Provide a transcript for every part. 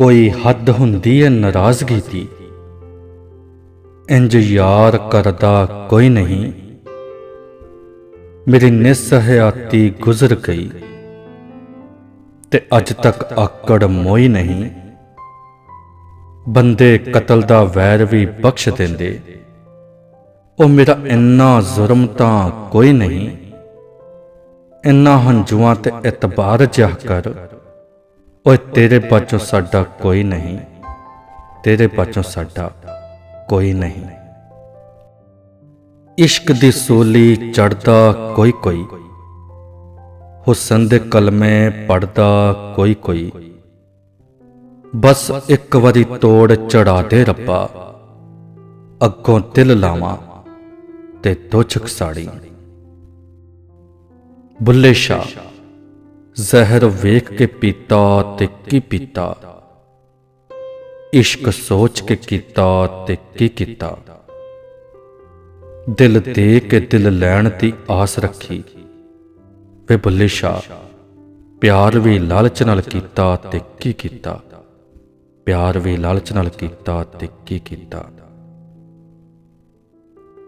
ਕੋਈ ਹੱਦ ਹੁੰਦੀ ਹੈ ਨਾਰਾਜ਼ਗੀ ਦੀ। ਇੰਜ ਯਾਰ ਕਰਦਾ ਕੋਈ ਨਹੀਂ। ਮੇਰੀ ਨਿਸਹਿਆਤੀ ਗੁਜ਼ਰ ਗਈ ਤੇ ਅੱਜ ਤੱਕ ਆਕੜ ਮੋਈ ਨਹੀਂ। ਬੰਦੇ ਕਤਲ ਦਾ ਵੈਰ ਵੀ ਬਖਸ਼ ਦਿੰਦੇ। ਉਹ ਮੇਰਾ ਇੰਨਾ ਜ਼ੁਰਮ ਤਾਂ ਕੋਈ ਨਹੀਂ। ਇੰਨਾ ਹੰਝੂਆਂ ਤੇ ਇਤਬਾਰ ਜਿਹਾ ਕਰ। ਓਏ ਤੇਰੇ ਬਾਝੋਂ ਸਾਡਾ ਕੋਈ ਨਹੀਂ। ਤੇਰੇ ਬਾਝੋਂ ਸਾਡਾ ਕੋਈ ਨਹੀਂ। ਇਸ਼ਕ ਦੀ ਸੋਲੀ ਚੜਦਾ ਕੋਈ ਕੋਈ। ਹੁਸਨ ਦੇ ਕਲਮੇ ਪੜਦਾ ਕੋਈ ਕੋਈ। ਬਸ ਇੱਕ ਵਾਰੀ ਤੋੜ ਚੜਾ ਦੇ ਰੱਬਾ। ਅੱਗੋਂ ਦਿਲ ਲਾਵਾਂ ਤੇ ਤੋਛਕ ਸਾੜੀ ਬੁੱਲੇ ਸ਼ਾਹ। ਜ਼ਹਿਰ ਵੇਖ ਕੇ ਪੀਤਾ ਤੇ ਕੀ ਪੀਤਾ? ਇਸ਼ਕ ਸੋਚ ਕੇ ਕੀਤਾ ਤੇ ਕੀ ਕੀਤਾ? ਦਿਲ ਦੇ ਕੇ ਦਿਲ ਲੈਣ ਦੀ ਆਸ ਰੱਖੀ। ਵੇ ਬੁੱਲੇ ਸ਼ਾ ਪਿਆਰ ਵੀ ਲਾਲਚ ਨਾਲ ਕੀਤਾ ਤੇ ਕੀ ਕੀਤਾ? ਪਿਆਰ ਵੀ ਲਾਲਚ ਨਾਲ ਕੀਤਾ ਤੇ ਕੀ ਕੀਤਾ?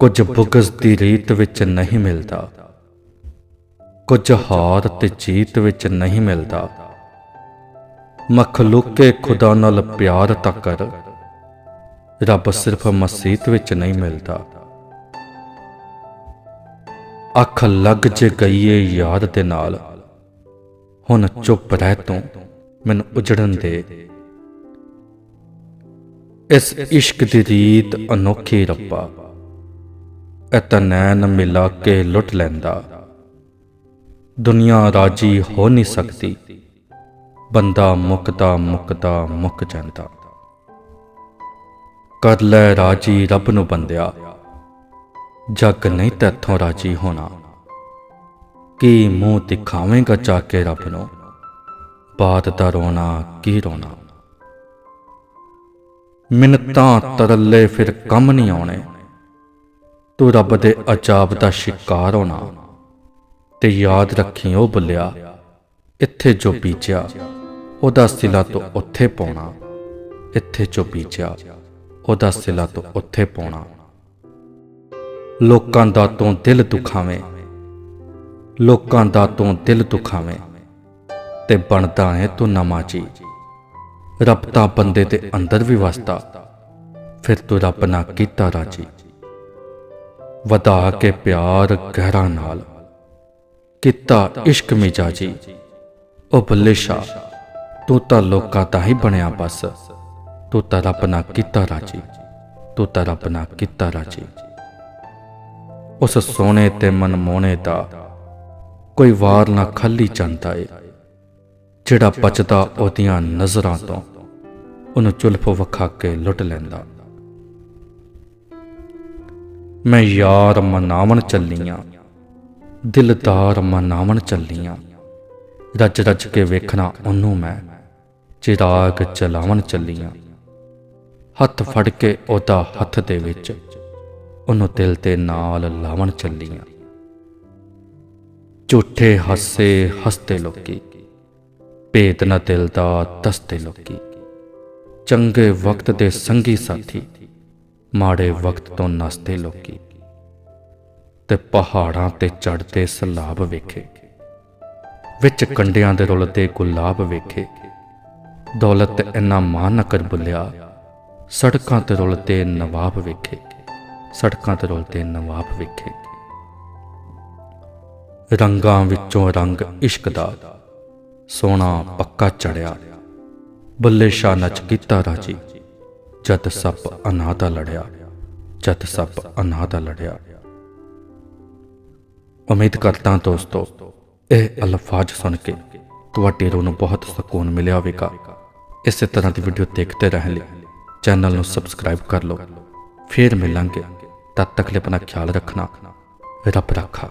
ਕੁਝ ਬੁਗਜ਼ ਦੀ ਰੀਤ ਵਿੱਚ ਨਹੀਂ ਮਿਲਦਾ। ਕੁਝ ਹਾਰ ਤੇ ਜੀਤ ਵਿੱਚ ਨਹੀਂ ਮਿਲਦਾ। ਮਖਲੂਕੇ ਖੁਦਾ ਨਾਲ ਪਿਆਰ ਤਾਂ ਕਰ। ਰੱਬ ਸਿਰਫ ਮਸੀਤ ਵਿੱਚ ਨਹੀਂ ਮਿਲਦਾ। ਅੱਖ ਲੱਗ ਜੇ ਗਈਏ ਯਾਦ ਦੇ ਨਾਲ। ਹੁਣ ਚੁੱਪ ਰਹਿ ਤੂੰ, ਮੈਨੂੰ ਉਜੜਨ ਦੇ। ਇਸ ਇਸ਼ਕ ਦੀ ਰੀਤ ਅਨੋਖੀ ਰੱਬਾ। ਇਤਨੈਨ ਮਿਲਾ ਕੇ ਲੁੱਟ ਲੈਂਦਾ। ਦੁਨੀਆ ਰਾਜੀ ਹੋ ਨਹੀਂ ਸਕਦੀ। ਬੰਦਾ ਮੁਕਦਾ ਮੁਕਦਾ, ਮੁੱਕ ਜਾਂਦਾ। ਕਰ ਲੈ ਰਾਜੀ ਰੱਬ ਨੂੰ ਬੰਦਿਆ। ਜੱਗ ਨਹੀਂ ਤੇਥੋਂ ਰਾਜੀ ਹੋਣਾ। ਕੀ ਮੂੰਹ ਦਿਖਾਵੇਂਗਾ ਚਾ ਕੇ ਰੱਬ ਨੂੰ? ਬਾਤ ਦਾ ਰੋਣਾ, ਕੀ ਰੋਣਾ? ਮਿੰਤਾਂ ਤਰਲੇ ਫਿਰ ਕੰਮ ਨਹੀਂ ਆਉਣੇ। ਤੂੰ ਰੱਬ ਦੇ ਅਜਾਬ ਦਾ ਸ਼ਿਕਾਰ ਹੋਣਾ। ਤੇ ਯਾਦ ਰੱਖੀ ਉਹ ਬੁੱਲਿਆ, ਇੱਥੇ ਜੋ ਬੀਜਿਆ, ਉਹਦਾ ਸਿਲਾ ਤੋਂ ਉੱਥੇ ਪਾਉਣਾ। ਇੱਥੇ ਜੋ ਬੀਜਿਆ, ਉਹਦਾ ਸਿਲਾ ਤੋਂ ਉੱਥੇ ਪਾਉਣਾ। ਲੋਕਾਂ ਦਾ ਤੂੰ ਦਿਲ ਦੁਖਾਵੇਂ, ਲੋਕਾਂ ਦਾ ਤੂੰ ਦਿਲ ਦੁਖਾਵੇਂ, ਤੇ ਬਣਦਾ ਹੈ ਤੂੰ ਨਮਾਜੀ ਰੱਬ ਤਾਂ ਬੰਦੇ ਦੇ ਅੰਦਰ ਵੀ ਵਸਦਾ, ਫਿਰ ਤੂੰ ਰੱਬ ਨਾ ਕੀਤਾ ਰਾਜੀ। ਵਧਾ ਕੇ ਪਿਆਰ ਗਹਿਰਾ ਨਾਲ। ਕੀਤਾ ਇਸ਼ਕ ਮਿਜਾਜੀ। ਉਹ ਬੱਲੇ ਸ਼ਾ ਤੂੰ ਤਾਂ ਲੋਕਾਂ ਦਾ ਹੀ ਬਣਿਆ ਬਸ। ਤੂੰ ਤਾਂ ਰੱਬ ਨਾ ਕੀਤਾ ਰਾਜੀ। ਤੂੰ ਤਾਂ ਰੱਬ ਨਾ ਕੀਤਾ ਰਾਜੀ। ਉਸ ਸੋਨੇ ਤੇ ਮਨਮੋਹਣੇ ਦਾ ਕੋਈ ਵਾਰ ਨਾ ਖਾਲੀ ਜਾਂਦਾ ਏ। ਜਿਹੜਾ ਬਚਦਾ ਉਹਦੀਆਂ ਨਜ਼ਰਾਂ ਤੋਂ, ਉਹਨੂੰ ਚੁਲਫ ਵਖਾ ਕੇ ਲੁੱਟ ਲੈਂਦਾ। ਮੈਂ ਯਾਰ ਮਨਾਵਣ ਚੱਲੀਆਂ ਦਿਲਦਾਰ ਮਨਾਵਣ ਚੱਲੀਆਂ। ਰੱਜ ਰੱਜ ਕੇ ਵੇਖਣਾ ਉਹਨੂੰ ਮੈਂ, ਚਿਰਾਗ ਚਲਾਵਣ ਚੱਲੀਆਂ। ਹੱਥ ਫੜ ਕੇ ਉਹਦਾ ਹੱਥ ਦੇ ਵਿੱਚ, ਉਹਨੂੰ ਦਿਲ ਤੇ ਨਾਲ ਲਾਵਣ ਚੱਲੀਆਂ। ਝੂਠੇ ਹੱਸੇ ਹੱਸਦੇ ਲੋਕੀ, ਭੇਤ ਨਾ ਦਿਲ ਦਾ ਦਸਤੇ ਲੋਕੀ। ਚੰਗੇ ਵਕਤ ਦੇ ਸੰਗੀ ਸਾਥੀ, ਮਾੜੇ ਵਕਤ ਤੋਂ ਨਸਦੇ ਲੋਕੀ। ਤੇ ਪਹਾੜਾਂ ਤੇ ਚੜਦੇ ਸਲਾਬ ਵੇਖੇ। ਵਿੱਚ ਕੰਡਿਆਂ ਦੇ ਰੁਲਦੇ ਗੁਲਾਬ ਵੇਖੇ। ਦੌਲਤ ਇੰਨਾ ਮਾਨ ਨਾ ਬੁੱਲਿਆ, ਸੜਕਾਂ ਤੇ ਰੁਲਦੇ ਨਵਾਬ ਵੇਖੇ। ਸੜਕਾਂ ਤੇ ਰੁਲਦੇ ਨਵਾਬ ਵੇਖੇ। ਰੰਗਾਂ ਵਿੱਚੋਂ ਰੰਗ ਇਸ਼ਕ ਦਾ ਸੋਨਾ ਪੱਕਾ ਚੜਿਆ ਬੱਲੇ ਸ਼ਾਹ ਨਚ ਕੀਤਾ ਰਾਜੀ, ਜਦ ਸੱਪ ਅਨਾਥਾ ਲੜਿਆ, ਜਦ ਸੱਪ ਅਨਾਥਾ ਲੜਿਆ। ਉਮੀਦ ਕਰਦਾ ਦੋਸਤੋ, ਇਹ ਅਲਫਾਜ਼ ਸੁਣ ਕੇ ਤੁਹਾਡੇ ਰੂਹ ਨੂੰ ਬਹੁਤ ਸਕੂਨ ਮਿਲਿਆ ਹੋਵੇਗਾ। ਇਸੇ ਤਰ੍ਹਾਂ ਦੀ ਵੀਡੀਓ ਦੇਖਦੇ ਰਹਿਣ ਲਈ ਚੈਨਲ ਨੂੰ ਸਬਸਕ੍ਰਾਈਬ ਕਰ ਲਓ। ਫੇਰ ਮਿਲਾਂਗੇ। ਤਦ ਤੱਕ ਲਈ ਆਪਣਾ ਖਿਆਲ ਰੱਖਣਾ, ਰੱਬ ਰੱਖਾ।